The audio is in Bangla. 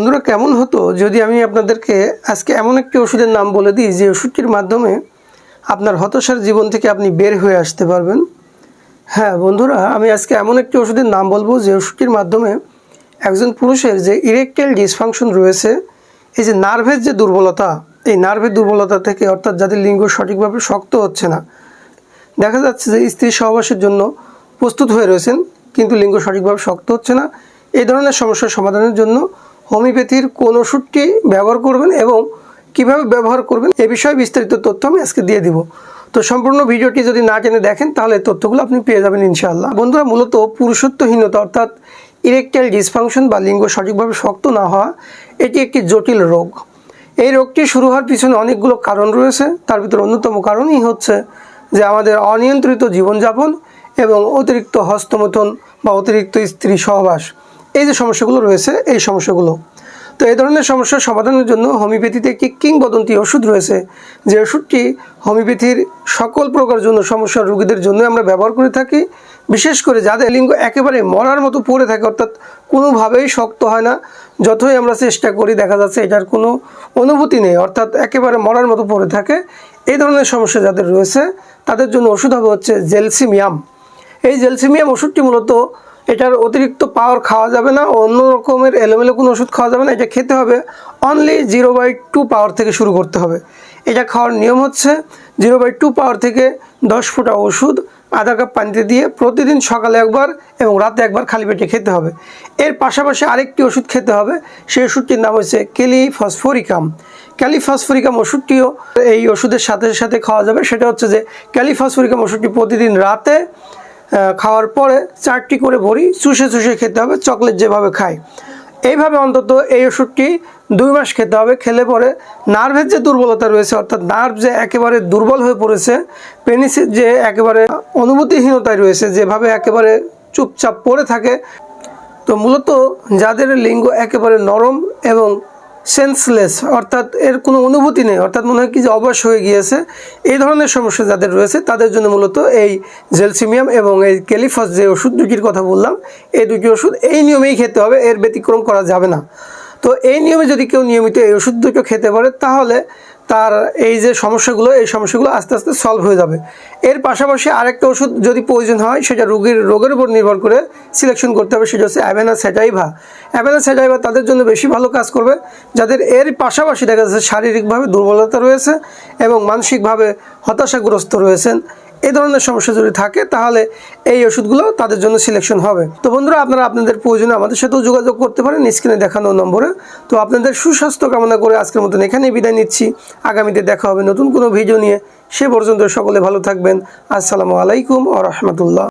বন্ধুরা, কেমন হতো যদি আমি আপনাদেরকে আজকে এমন একটি ওষুধের নাম বলে দিই, যে ওষুধটির মাধ্যমে আপনার হতাশার জীবন থেকে আপনি বের হয়ে আসতে পারবেন? হ্যাঁ বন্ধুরা, আমি আজকে এমন একটি ওষুধের নাম বলব, যে ওষুধটির মাধ্যমে একজন পুরুষের যে ইরেকটাইল ডিসফাংশন রয়েছে, এই যে নার্ভের যে দুর্বলতা, এই নার্ভের দুর্বলতা থেকে অর্থাৎ যাদের লিঙ্গ সঠিকভাবে শক্ত হচ্ছে না, দেখা যাচ্ছে যে স্ত্রী সহবাসের জন্য প্রস্তুত হয়ে রয়েছেন, কিন্তু লিঙ্গ সঠিকভাবে শক্ত হচ্ছে না। এই ধরনের সমস্যার সমাধানের জন্য হোমিওপ্যাথির কোন ওষুধটি ব্যবহার করবেন এবং কীভাবে ব্যবহার করবেন, এ বিষয়ে বিস্তারিত তথ্য আমি আজকে দিয়ে দিব। তো সম্পূর্ণ ভিডিওটি যদি না জেনে দেখেন, তাহলে তথ্যগুলো আপনি পেয়ে যাবেন ইনশাআল্লাহ। বন্ধুরা, মূলত পুরুষত্বহীনতা অর্থাৎ ইরেকটাইল ডিসফাংশন বা লিঙ্গ সঠিকভাবে শক্ত না হওয়া, এটি একটি জটিল রোগ। এই রোগটি শুরু হওয়ার পিছনে অনেকগুলো কারণ রয়েছে। তার ভিতরে অন্যতম কারণই হচ্ছে যে আমাদের অনিয়ন্ত্রিত জীবনযাপন এবং অতিরিক্ত হস্তমথন বা অতিরিক্ত স্ত্রী সহবাস। এই যে সমস্যাগুলো রয়েছে, এই সমস্যাগুলো। তো এই ধরনের সমস্যার সমাধানের জন্য হোমিওপ্যাথিতে একটি কিংবদন্তি ওষুধ রয়েছে। যে ওষুধটি হোমিওপ্যাথির সকল প্রকার জন্য সমস্যার রোগীদের জন্য আমরা ব্যবহার করে থাকি। বিশেষ করে যাদের লিঙ্গ একেবারে মরার মতো পড়ে থাকে, অর্থাৎ কোনোভাবেই শক্ত হয় না, যতই আমরা চেষ্টা করি, দেখা যাচ্ছে এটার কোনো অনুভূতি নেই, অর্থাৎ একেবারে মরার মতো পড়ে থাকে। এই ধরনের সমস্যা যাদের রয়েছে, তাদের জন্য ওষুধ হবে হচ্ছে জেলসিমিয়াম। এই জেলসিমিয়াম ওষুধটি মূলত এটার অতিরিক্ত পাওয়ার খাওয়া যাবে না, অন্য রকমের এলোমেলো কোনো ওষুধ খাওয়া যাবে না। এটা খেতে হবে only zero by two power থেকে শুরু করতে হবে। এটা খাওয়ার নিয়ম হচ্ছে জিরো বাই টু পাওয়ার থেকে দশ ফুটা ওষুধ, আধা কাপ পানিতে দিয়ে প্রতিদিন সকালে একবার এবং রাতে একবার খালি পেটে খেতে হবে। এর পাশাপাশি আরেকটি ওষুধ খেতে হবে, সেই ওষুধটির নাম হচ্ছে ক্যালিফসফোরিকাম। ক্যালিফসফোরিকাম ওষুধটিও এই ওষুধের সাথে সাথে খাওয়া যাবে। সেটা হচ্ছে যে ক্যালিফসফোরিকাম ওষুধটি প্রতিদিন রাতে খাওয়ার পরে চারটি করে ভরি চুষে চুষে খেতে হবে, চকলেট যেভাবে খায়। এইভাবে অন্তত এই ওষুধটি দুই মাস খেতে হবে, খেলে পরে নার্ভের যে দুর্বলতা রয়েছে, অর্থাৎ নার্ভ যে একেবারে দুর্বল হয়ে পড়েছে পেনিসের যে একেবারে অনুভূতিহীনতায় রয়েছে, যেভাবে একেবারে চুপচাপ পড়ে থাকে, তো মূলত যাদের লিঙ্গ একেবারে নরম এবং সেন্সলেস অর্থাৎ এর কোনো অনুভূতি নেই, অর্থাৎ মনে হয় কি যে অবশ হয়ে গিয়েছে। এই ধরনের সমস্যা যাদের রয়েছে, তাদের জন্য মূলত এই জেলসিমিয়াম এবং এই ক্যালিফাস যে ওষুধ দুটির কথা বললাম, এই দুটি ওষুধ এই নিয়মেই খেতে হবে, এর ব্যতিক্রম করা যাবে না। তো এই নিয়মে যদি কেউ নিয়মিত এই ওষুধ দুটো খেতে পারে, তাহলে তার এই যে সমস্যাগুলো, এই সমস্যাগুলো আস্তে আস্তে সলভ হয়ে যাবে। এর পাশাপাশি আরেকটা ওষুধ যদি প্রয়োজন হয়, সেটা রোগীর, রোগের উপর নির্ভর করে সিলেকশন করতে হবে, সেটা হচ্ছে অ্যাভেনা স্যাটাইভা অ্যাভেনা স্যাটাইভা তাদের জন্য বেশি ভালো কাজ করবে, যাদের এর পাশাপাশি দেখা যাচ্ছে শারীরিকভাবে দুর্বলতা রয়েছে এবং মানসিকভাবে হতাশাগ্রস্ত রয়েছেন। এই ধরনের সমস্যা যদি থাকে, তাহলে এই ওষুধগুলো তাদের জন্য সিলেকশন হবে। তো বন্ধুরা, আপনারা আপনাদের প্রয়োজনে আমাদের সাথেও যোগাযোগ করতে পারেন স্ক্রিনে দেখানো নম্বরে। তো আপনাদের সুস্বাস্থ্য কামনা করে আজকের মতন এখানেই বিদায় নিচ্ছি। আগামীতে দেখা হবে নতুন কোনো ভিডিও নিয়ে। সে পর্যন্ত সকলে ভালো থাকবেন। আসসালামু আলাইকুম ও রহমতুল্লাহ।